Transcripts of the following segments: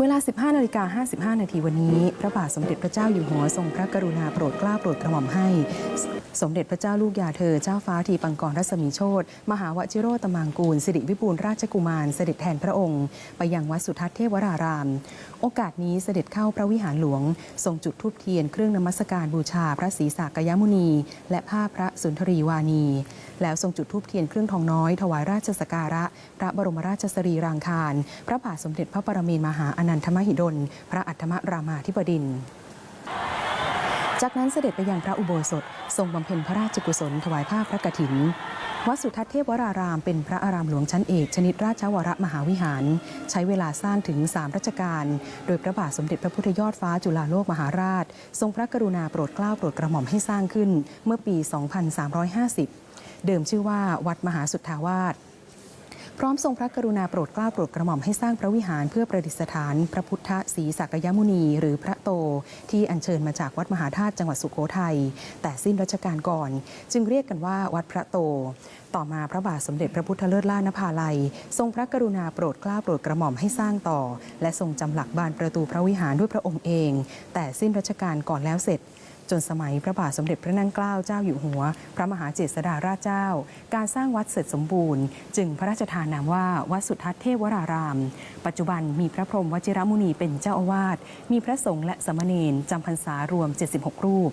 เวลา 15นาฬิกา55 นาทีวันนี้ พระบาทสมเด็จพระเจ้าอยู่หัวทรงพระกรุณาโปรดเกล้าโปรดกระหม่อมให้ สมเด็จพระเจ้าลูกยาเธอ เจ้าฟ้าทีปังกรรัศมีโชตมหาวชิโรตมังกูล สิริวิบูลราชกุมารเสด็จแทนพระองค์ ไปยังวัดสุทัศน์เทวราราม โอกาสนี้เสด็จเข้าพระวิหารหลวง ทรงจุดธูปเทียนเครื่องนมัสการบูชาพระศรีสากยมุนี และผ้าพระสุนทรีวานี แล้วทรงจุดธูปเทียนเครื่องทองน้อยถวายราชสกการะ พระบรมราชสรีรางคาร พระบาทสมเด็จพระปรมินทรมหาอนันทมหิดล พระอัฏฐมรามาธิบดิน จากนั้นเสด็จไปยังพระอุโบสถ ทรงบำเพ็ญพระราชกุศลถวายผ้าพระกฐิน วัดสุทัศน์เทพวรารามเป็นพระอารามหลวงชั้นเอกชนิดราชวรมหาวิหาร ใช้เวลาสร้างถึง 3รัชกาล โดยพระบาทสมเด็จพระพุทธยอดฟ้าจุฬาโลกมหาราช ทรงพระกรุณาโปรดเกล้าโปรดกระหม่อมให้สร้างขึ้น เมื่อปี 2350 เดิมชื่อว่าวัดมหาสุทธาวาส พร้อมทรงพระกรุณาโปรดเกล้าโปรดกระหม่อมให้สร้างพระวิหารเพื่อประดิษฐาน พระพุทธศรีสักยมุนีหรือพระโต ที่อัญเชิญมาจากวัดมหาธาตุจังหวัดสุโขทัยแต่สิ้นรัชกาลก่อน จึงเรียกกันว่าวัดพระโต ต่อมาพระบาทสมเด็จพระพุทธเลิศล่านภาลัย ทรงพระกรุณาโปรดเกล้าโปรดกระหม่อมให้สร้างต่อ และทรงจำหลักบานประตูพระวิหารด้วยพระองค์เอง แต่สิ้นรัชกาลก่อนแล้วเสร็จ จนสมัยพระบาทสมเด็จพระนั่งเกล้าเจ้าอยู่หัว พระมหาเจษฎาราชเจ้า การสร้างวัดเสร็จสมบูรณ์ จึงพระราชทานนามว่าวัดสุทัศน์เทวราราม ปัจจุบันมีพระพรหมวชิรมุนีเป็นเจ้าอาวาสมีพระสงฆ์และสมเณรจำพรรษารวม 76 รูป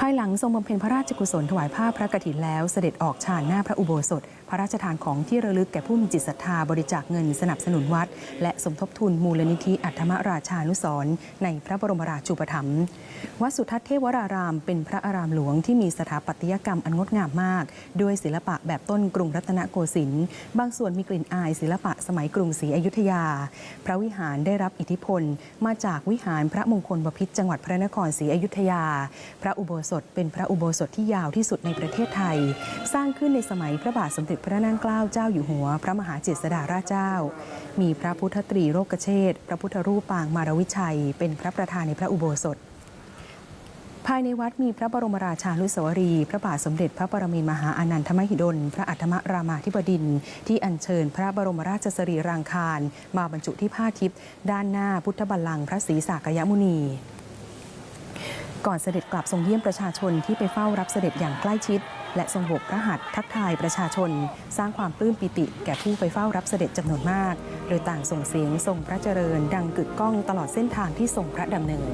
ภายหลังทรงบำเพ็ญพระราชกุศลถวายผ้าพระกฐินแล้วเสด็จออกชานหน้าพระอุโบสถ ระราชทานของที่ระลึกแก่ผู้มีจิตศรัทธาบริจาคเงินสนับสนุนวัด และสมทบทุนมูลนิธิอัฏฐมราชานุสรณ์ในพระบรมราชูปถัมภ์วัดสุทัศน์เทวราราม เป็นพระอารามหลวงที่มีสถาปัตยกรรมอันงดงามมาก ด้วยศิลปะแบบต้นกรุงรัตนโกสินทร์บางส่วนมีกลิ่นอายศิลปะสมัยกรุงศรีอยุธยา พระวิหารได้รับอิทธิพล มาจากวิหารพระมงคลบพิตรจังหวัดพระนครศรีอยุธยา พระอุโบสถเป็นพระอุโบสถที่ยาวที่สุดในประเทศไทย สร้างขึ้นในสมัยพระบาทสมเด็จพระนางเกล้าเจ้าอยู่หัว พระมหาเจษฎาราชเจ้า มีพระพุทธตรีโลกเชษฐ์พระพุทธรูปปางมารวิชัย เป็นพระประธานในพระอุโบสถ ภายในวัดมีพระบรมราชานุสาวรี พระบาทสมเด็จพระปรมินมหาอานันทมหิดล พระอัฏฐมรามาธิบดินทร์ที่อัญเชิญพระบรมราชสรีรางคาร มาบรรจุที่ผ้าทิพย์ด้านหน้าพุทธบัลลังก์พระศรีสากยมุนีก่อนเสด็จกลับทรงเยี่ยมประชาชนที่ไปเฝ้ารับเสด็จอย่างใกล้ชิด และทรงโบกพระหัตถ์ทักทายประชาชน สร้างความปลื้มปิติแก่ผู้ไปเฝ้ารับเสด็จจำนวนมาก โดยต่างส่งเสียงทรงพระเจริญดังกึกก้องตลอดเส้นทางที่ทรงพระดำเนิน